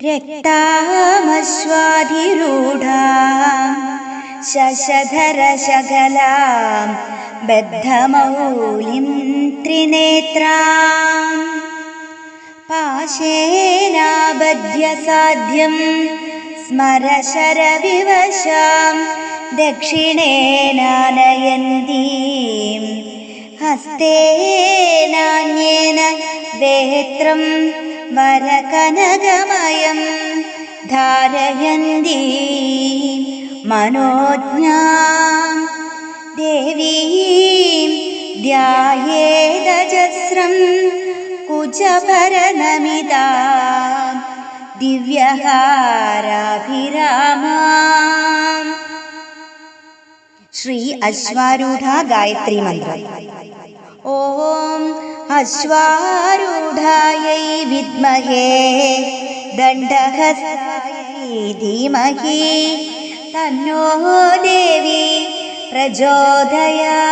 रक्तामश्वाधिरूढा शशधरशकलां बद्धमौलिं त्रिनेत्राम् पाशेनाबध्यसाध्यं स्मरशरविवशां दक्षिणेनानयन्तीं हस्तेनान्येन वेत्रं वरकनगमयं धारयन्ती मनोज्ञा देवीं ध्यायेदजस्रं कुजभरनमिता दिव्यहाराभिरामा श्री अश्वारूढा गायत्री ॐ अश्वारूढायै विद्महे दण्डहस्तायै धीमहि तन्नो देवी प्रचोदयात्